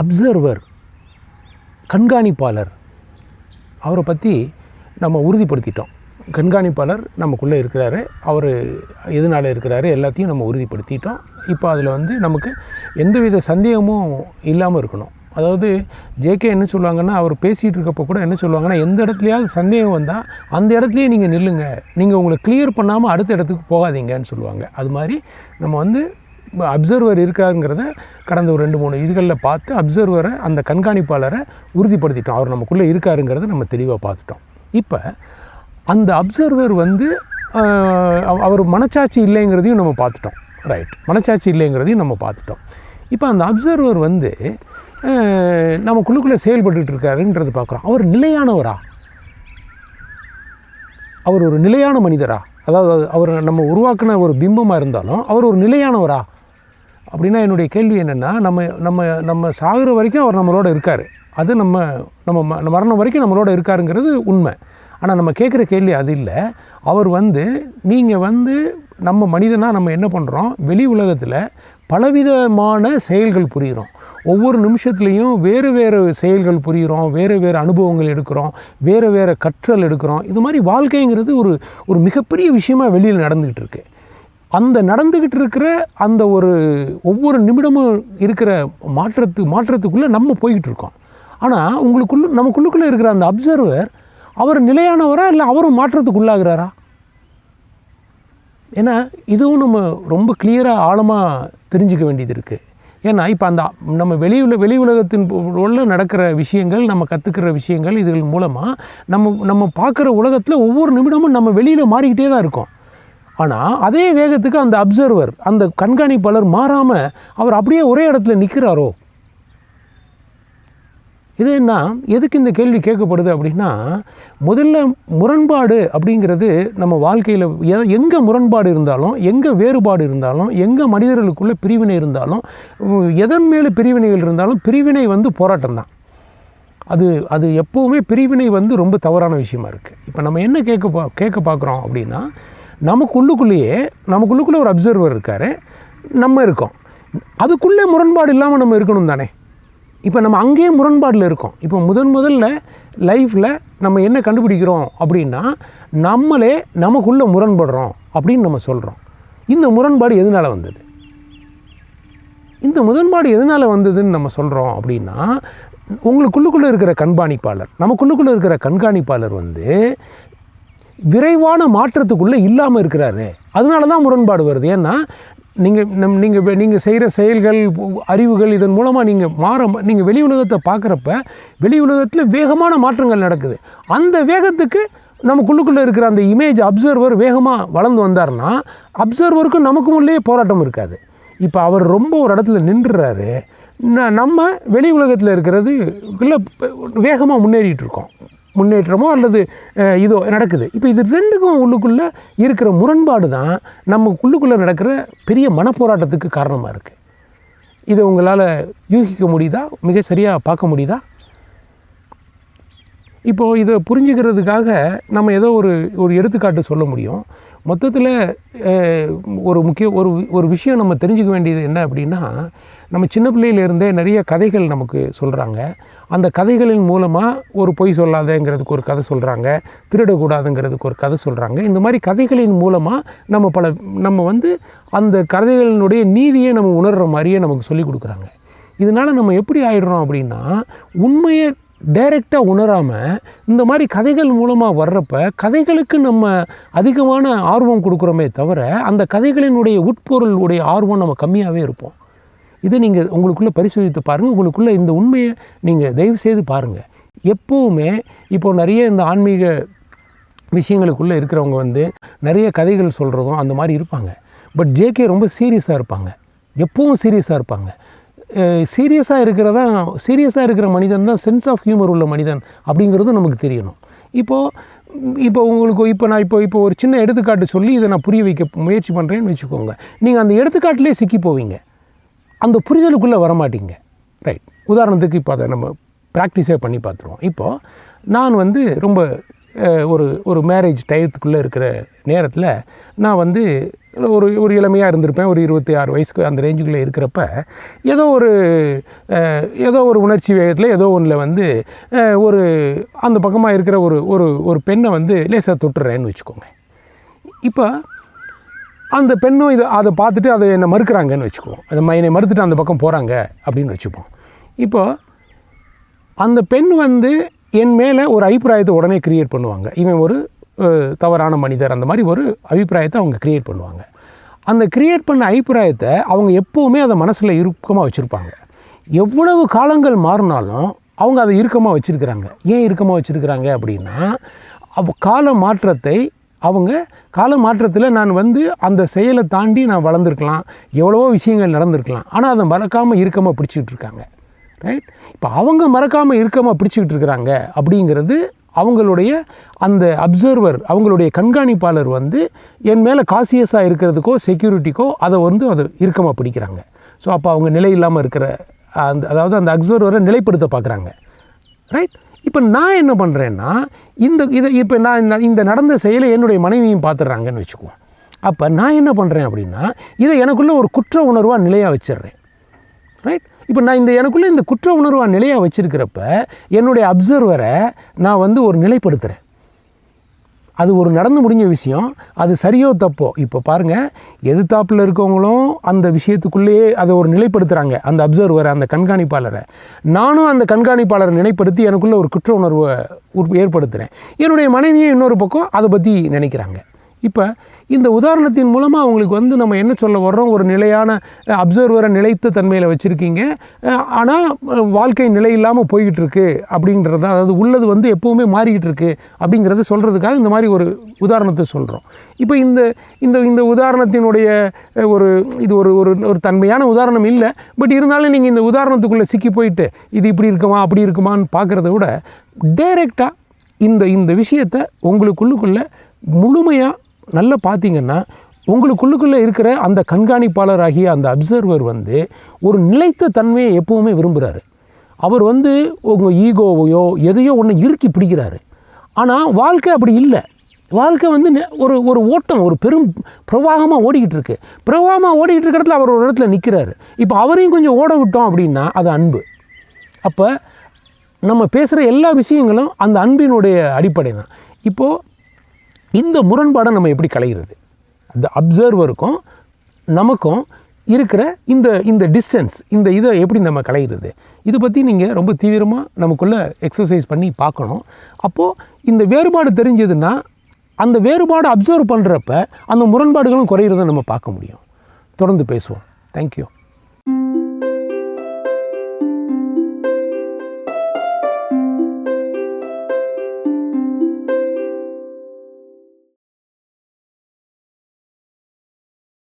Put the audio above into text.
Observer கண்காணிப்பாளர். அவரை பற்றி நம்ம உறுதிப்படுத்திட்டோம். கண்காணிப்பாளர் நமக்குள்ளே இருக்கிறாரு. அவர் எதனால் இருக்கிறாரு எல்லாத்தையும் நம்ம உறுதிப்படுத்திட்டோம். இப்போ அதில் வந்து நமக்கு எந்தவித சந்தேகமும் இல்லாமல் இருக்கணும். அதாவது ஜேகே என்ன சொல்லுவாங்கன்னா அவர் பேசிகிட்டு இருக்கப்போ கூட என்ன சொல்லுவாங்கன்னா எந்த இடத்துலையாவது சந்தேகம் வந்தால் அந்த இடத்துலையே நீங்கள் நில்லுங்க. நீங்கள் உங்களை கிளியர் பண்ணாமல் அடுத்த இடத்துக்கு போகாதீங்கன்னு சொல்லுவாங்க. அது மாதிரி நம்ம வந்து அப்சர்வர் இருக்காருங்கிறத கடந்த ஒரு ரெண்டு மூணு இதுகளில் பார்த்து அப்சர்வரை அந்த கண்காணிப்பாளரை உறுதிப்படுத்திட்டோம். அவர் நமக்குள்ளே இருக்காருங்கிறத நம்ம தெளிவாக பார்த்துட்டோம். இப்போ அந்த அப்சர்வர் வந்து அவ- அவர் மனச்சாட்சி இல்லைங்கிறதையும் நம்ம பார்த்துட்டோம். ரைட் மனச்சாட்சி இல்லைங்கிறதையும் நம்ம பார்த்துட்டோம். இப்போ அந்த அப்சர்வர் வந்து நம்ம குழுக்குள்ளே செயல்பட்டுட்டு இருக்காருன்றது பார்க்குறோம். அவர் நிலையானவரா? அவர் ஒரு நிலையான மனிதரா? அதாவது அவர் நம்ம உருவாக்கின ஒரு பிம்பமாக இருந்தாலும் அவர் ஒரு நிலையானவரா? அப்படின்னா என்னுடைய கேள்வி என்னென்னா நம்ம நம்ம நம்ம சாகுற வரைக்கும் அவர் நம்மளோட இருக்கார். அது நம்ம நம்ம மரணம் வரைக்கும் நம்மளோட இருக்காருங்கிறது உண்மை. ஆனால் நம்ம கேட்குற கேள்வி அது இல்லை. அவர் வந்து நீங்கள் வந்து நம்ம மனிதனாக நம்ம என்ன பண்ணுறோம் வெளி உலகத்தில் பலவிதமான செயல்கள் புரிகிறோம் ஒவ்வொரு நிமிஷத்துலேயும் வேறு வேறு செயல்கள் புரிகிறோம் வேறு வேறு அனுபவங்கள் எடுக்கிறோம். வேறு வேறு கற்றல் எடுக்கிறோம். இது மாதிரி வாழ்க்கைங்கிறது ஒரு ஒரு மிகப்பெரிய விஷயமாக வெளியில் நடந்துக்கிட்டு இருக்குது அந்த நடந்துக்கிட்டு இருக்கிற அந்த ஒரு ஒவ்வொரு நிமிடமும் இருக்கிற மாற்றத்து மாற்றத்துக்குள்ளே நம்ம போய்கிட்டு இருக்கோம் ஆனால் உங்களுக்குள்ள நமக்குள்ளுக்குள்ளே இருக்கிற அந்த அப்சர்வர் அவர் நிலையானவரா இல்லை அவரும் மாற்றத்துக்குள்ளாகிறாரா? ஏன்னா இதுவும் நம்ம ரொம்ப கிளியராக ஆழமாக தெரிஞ்சுக்க வேண்டியது இருக்குது ஏன்னா இப்போ அந்த நம்ம வெளி உல வெளி உலகத்தின் உள்ள நடக்கிற விஷயங்கள் நம்ம கற்றுக்கிற விஷயங்கள் இதுகள் மூலமாக நம்ம நம்ம பார்க்குற உலகத்தில் ஒவ்வொரு நிமிடமும் நம்ம வெளியில் மாறிக்கிட்டே தான் இருக்கோம். ஆனால் அதே வேகத்துக்கு அந்த அப்சர்வர் அந்த கண்காணிப்பாளர் மாறாமல் அவர் அப்படியே ஒரே இடத்துல நிற்கிறாரோ இது என்ன? எதுக்கு இந்த கேள்வி கேட்கப்படுது அப்படின்னா முதல்ல முரண்பாடு அப்படிங்கிறது நம்ம வாழ்க்கையில் எங்கே முரண்பாடு இருந்தாலும் எங்கே வேறுபாடு இருந்தாலும் எங்கே மனிதர்களுக்குள்ளே பிரிவினை இருந்தாலும் எதன் மேலே பிரிவினைகள் இருந்தாலும் பிரிவினை வந்து போராட்டம் தான். அது அது எப்போவுமே பிரிவினை வந்து ரொம்ப தவறான விஷயமா இருக்குது இப்போ நம்ம என்ன கேட்க பா கேட்க பார்க்குறோம் அப்படின்னா நமக்குள்ளுக்குள்ளேயே நமக்குள்ளுக்குள்ளே ஒரு அப்சர்வர் இருக்கார். நம்ம இருக்கோம். அதுக்குள்ளே முரண்பாடு இல்லாமல் நம்ம இருக்கணும் தானே? இப்போ நம்ம அங்கேயே முரண்பாடில் இருக்கோம். இப்போ முதன் முதல்ல லைஃப்பில் நம்ம என்ன கண்டுபிடிக்கிறோம் அப்படின்னா நம்மளே நமக்குள்ளே முரண்படுறோம் அப்படின்னு நம்ம சொல்கிறோம் இந்த முரண்பாடு எதனால் வந்தது? இந்த முரண்பாடு எதனால் வந்ததுன்னு நம்ம சொல்கிறோம் அப்படின்னா உங்களுக்குள்ளுக்குள்ளே இருக்கிற கண்காணிப்பாளர் நமக்குள்ளுக்குள்ளே இருக்கிற கண்காணிப்பாளர் வந்து விரைவான மாற்றத்துக்குள்ளே இல்லாமல் இருக்கிறாரு. அதனால தான் முரண்பாடு வருது. ஏன்னா நீங்கள் நம் நீங்கள் நீங்கள் செய்கிற செயல்கள் அறிவுகள் இதன் மூலமாக நீங்கள் மாற நீங்கள் வெளி உலகத்தை பார்க்குறப்ப வெளி உலகத்தில் வேகமான மாற்றங்கள் நடக்குது. அந்த வேகத்துக்கு நமக்குள்ளுக்குள்ளே இருக்கிற அந்த இமேஜ் அப்சர்வர் வேகமாக வளர்ந்து வந்தார்னா அப்சர்வருக்கும் நமக்கும் உள்ளே போராட்டம் இருக்காது. இப்போ அவர் ரொம்ப ஒரு இடத்துல நின்றுறாரு. நம்ம வெளி உலகத்தில் இருக்கிறது இல்லை வேகமாக முன்னேறிட்டு இருக்கோம். முன்னேற்றமோ அல்லது இதோ நடக்குது. இப்போ இது ரெண்டுக்கும் உள்ளுக்குள்ளே இருக்கிற முரண்பாடு தான் நம்ம உள்ளுக்குள்ளே நடக்கிற பெரிய மனப்போராட்டத்துக்கு காரணமாக இருக்குது இதை உங்களால் யூகிக்க முடியுதா? மிக சரியாக பார்க்க முடியுதா? இப்போது இதை புரிஞ்சுக்கிறதுக்காக நம்ம ஏதோ ஒரு ஒரு எடுத்துக்காட்டு சொல்ல முடியும். மொத்தத்தில் ஒரு முக்கிய ஒரு ஒரு விஷயம் நம்ம தெரிஞ்சுக்க வேண்டியது என்ன அப்படின்னா நம்ம சின்ன பிள்ளையிலேருந்தே நிறைய கதைகள் நமக்கு சொல்கிறாங்க அந்த கதைகளின் மூலமாக ஒரு பொய் சொல்லாதங்கிறதுக்கு ஒரு கதை சொல்கிறாங்க திருடக்கூடாதுங்கிறதுக்கு ஒரு கதை சொல்கிறாங்க இந்த மாதிரி கதைகளின் மூலமாக நம்ம பல நம்ம வந்து அந்த கதைகளினுடைய நீதியை நம்ம உணர்கிற மாதிரியே நமக்கு சொல்லி கொடுக்குறாங்க. இதனால் நம்ம எப்படி ஆயிடுறோம் அப்படின்னா உண்மையை டைரெக்டாக உணராமல் இந்த மாதிரி கதைகள் மூலமாக வர்றப்ப கதைகளுக்கு நம்ம அதிகமான ஆர்வம் கொடுக்குறோமே தவிர அந்த கதைகளினுடைய உட்பொருளுடைய ஆர்வம் நம்ம கம்மியாகவே இருப்போம். இதை நீங்கள் உங்களுக்குள்ளே பரிசோதித்து பாருங்கள் உங்களுக்குள்ளே இந்த உண்மையை நீங்கள் தயவு செய்து பாருங்கள் எப்போவுமே இப்போ நிறைய இந்த ஆன்மீக விஷயங்களுக்குள்ளே இருக்கிறவங்க வந்து நிறைய கதைகள் சொல்கிறதும் அந்த மாதிரி இருப்பாங்க. பட் ஜேகே ரொம்ப சீரியஸாக இருப்பாங்க. எப்பவும் சீரியஸாக இருப்பாங்க. சீரியஸாக இருக்கிறதா சீரியஸாக இருக்கிற மனிதன் தான் சென்ஸ் ஆஃப் ஹியூமர் உள்ள மனிதன் அப்படிங்கிறதும் நமக்கு தெரியணும். இப்போது இப்போ உங்களுக்கு இப்போ நான் இப்போ இப்போ ஒரு சின்ன எடுத்துக்காட்டு சொல்லி இதை நான் புரிய வைக்க முயற்சி பண்ணுறேன்னு வச்சுக்கோங்க. நீங்கள் அந்த எடுத்துக்காட்டிலே சிக்கி போவீங்க. அந்த புரிதலுக்குள்ளே வரமாட்டிங்க. ரைட் உதாரணத்துக்கு இப்போ அதை நம்ம ப்ராக்டிஸே பண்ணி பார்த்துருவோம். இப்போது நான் வந்து ரொம்ப ஒரு ஒரு மேரேஜ் டயத்துக்குள்ளே இருக்கிற நேரத்தில் நான் வந்து ஒரு ஒரு இளமையாக இருந்திருப்பேன். ஒரு இருபத்தி ஆறு வயசுக்கு அந்த ரேஞ்சுக்குள்ளே இருக்கிறப்ப ஏதோ ஒரு ஏதோ ஒரு உணர்ச்சி வேகத்தில் ஏதோ ஒன்றில் வந்து ஒரு அந்த பக்கமாக இருக்கிற ஒரு ஒரு ஒரு பெண்ணை வந்து லேசாக தொட்டுறேன்னு வச்சுக்கோங்க. இப்போ அந்த பெண்ணும் இதை அதை பார்த்துட்டு அதை என்னை மறுக்கிறாங்கன்னு வச்சுக்குவோம். அதை என்னை மறுத்துட்டு அந்த பக்கம் போகிறாங்க அப்படின்னு வச்சுப்போம். இப்போ அந்த பெண் வந்து என் மேலே ஒரு அபிப்பிராயத்தை உடனே கிரியேட் பண்ணுவாங்க. இவன் ஒரு தவறான மனிதர். அந்த மாதிரி ஒரு அபிப்பிராயத்தை அவங்க க்ரியேட் பண்ணுவாங்க. அந்த க்ரியேட் பண்ண அபிப்பிராயத்தை அவங்க எப்போவுமே அதை மனசில் இறுக்கமாக வச்சுருப்பாங்க. எவ்வளவு காலங்கள் மாறினாலும் அவங்க அதை இறுக்கமாக வச்சுருக்கிறாங்க. ஏன் இறுக்கமாக வச்சுருக்கிறாங்க அப்படின்னா அவ கால மாற்றத்தை அவங்க கால மாற்றத்தில் நான் வந்து அந்த செயலை தாண்டி நான் வளர்ந்துருக்கலாம். எவ்வளவோ விஷயங்கள் நடந்திருக்கலாம். ஆனால் அதை மறக்காமல் இறுக்கமாக பிடிச்சிக்கிட்டு இருக்காங்க. ரைட் இப்போ அவங்க மறக்காமல் இறுக்கமாக பிடிச்சிக்கிட்டு இருக்கிறாங்க அப்படிங்கிறது அவங்களுடைய அந்த அப்சர்வர் அவங்களுடைய கண்காணிப்பாளர் வந்து என் மேலே காசியஸாக இருக்கிறதுக்கோ செக்யூரிட்டிக்கோ அதை வந்து அதை இறுக்கமாக பிடிக்கிறாங்க. ஸோ அப்போ அவங்க நிலை இல்லாமல் இருக்கிற அந்த அதாவது அந்த அப்சர்வரை நிலைப்படுத்த பார்க்குறாங்க ரைட் இப்போ நான் என்ன பண்ணுறேன்னா இந்த இதை இப்போ நான் இந்த- இந்த நடந்த செயலை என்னுடைய மனைவியும் பார்த்துட்றாங்கன்னு வச்சுக்குவோம். அப்போ நான் என்ன பண்ணுறேன் அப்படின்னா இதை எனக்குள்ளே ஒரு குற்ற உணர்வாக நிலையாக வச்சிடுறேன் ரைட் இப்போ நான் இந்த எனக்குள்ளே இந்த குற்ற உணர்வாக நிலையாக வச்சுருக்கிறப்ப என்னுடைய அப்சர்வரை நான் வந்து ஒரு நிலைப்படுத்துகிறேன் அது ஒரு நடந்து முடிஞ்ச விஷயம். அது சரியோ தப்போ? இப்போ பாருங்கள் எதிர்த்தாப்பில் இருக்கவங்களும் அந்த விஷயத்துக்குள்ளேயே அதை ஒரு நிலைப்படுத்துகிறாங்க அந்த அப்சர்வரை அந்த கண்காணிப்பாளரை. நானும் அந்த கண்காணிப்பாளரை நிலைப்படுத்தி எனக்குள்ளே ஒரு குற்ற உணர்வை ஏற்படுத்துகிறேன் என்னுடைய மனைவியும் இன்னொரு பக்கம் அதை பற்றி நினைக்கிறாங்க. இப்போ இந்த உதாரணத்தின் மூலமாக அவங்களுக்கு வந்து நம்ம என்ன சொல்ல வர்றோம்? ஒரு நிலையான அப்சர்வரை நிலைத்த தன்மையில் வச்சுருக்கீங்க. ஆனால் வாழ்க்கை நிலை இல்லாமல் போய்கிட்டு இருக்கு அப்படின்றத அதாவது உள்ளது வந்து எப்போவுமே மாறிக்கிட்டு இருக்கு அப்படிங்கிறத சொல்கிறதுக்காக இந்த மாதிரி ஒரு உதாரணத்தை சொல்கிறோம் இப்போ இந்த இந்த இந்த உதாரணத்தினுடைய ஒரு இது ஒரு ஒரு ஒரு தன்மையான உதாரணம் இல்லை. பட் இருந்தாலும் நீங்கள் இந்த உதாரணத்துக்குள்ளே சிக்கி போயிட்டு இது இப்படி இருக்குமா அப்படி இருக்குமான்னு பார்க்குறத விட டைரெக்டாக இந்த இந்த விஷயத்தை உங்களுக்குள்ளுக்குள்ளே முழுமையாக நல்லா பார்த்தீங்கன்னா உங்களுக்குள்ளுக்குள்ளே இருக்கிற அந்த கண்காணிப்பாளராகிய அந்த அப்சர்வர் வந்து ஒரு நிலைத்த தன்மையை எப்பவுமே விரும்புகிறாரு அவர் வந்து உங்கள் ஈகோவையோ எதையோ ஒன்று இறுக்கி பிடிக்கிறாரு. ஆனால் வாழ்க்கை அப்படி இல்லை. வாழ்க்கை வந்து நெ- ஒரு ஒரு ஓட்டம் ஒரு பெரும் பிரவாகமாக ஓடிக்கிட்டு இருக்கு. பிரவாகமாக ஓடிக்கிட்டு இருக்கிற இடத்துல அவர் ஒரு இடத்துல நிற்கிறாரு இப்போ அவரையும் கொஞ்சம் ஓட விட்டோம் அப்படின்னா அது அன்பு. அப்போ நம்ம பேசுகிற எல்லா விஷயங்களும் அந்த அன்பினுடைய அடிப்படை தான் இப்போது இந்த முரண்பாடை நம்ம எப்படி கலைகிறது அந்த அப்சர்வருக்கும் நமக்கும் இருக்கிற இந்த இந்த டிஸ்டன்ஸ் இந்த இதை எப்படி நம்ம கலையிறது இதை பற்றி நீங்கள் ரொம்ப தீவிரமாக நமக்குள்ளே எக்ஸசைஸ் பண்ணி பார்க்கணும். அப்போது இந்த வேறுபாடு தெரிஞ்சதுன்னா அந்த வேறுபாடு அப்சர்வ் பண்ணுறப்ப அந்த முரண்பாடுகளும் குறையிறத நம்ம பார்க்க முடியும். தொடர்ந்து பேசுவோம். தேங்க்யூ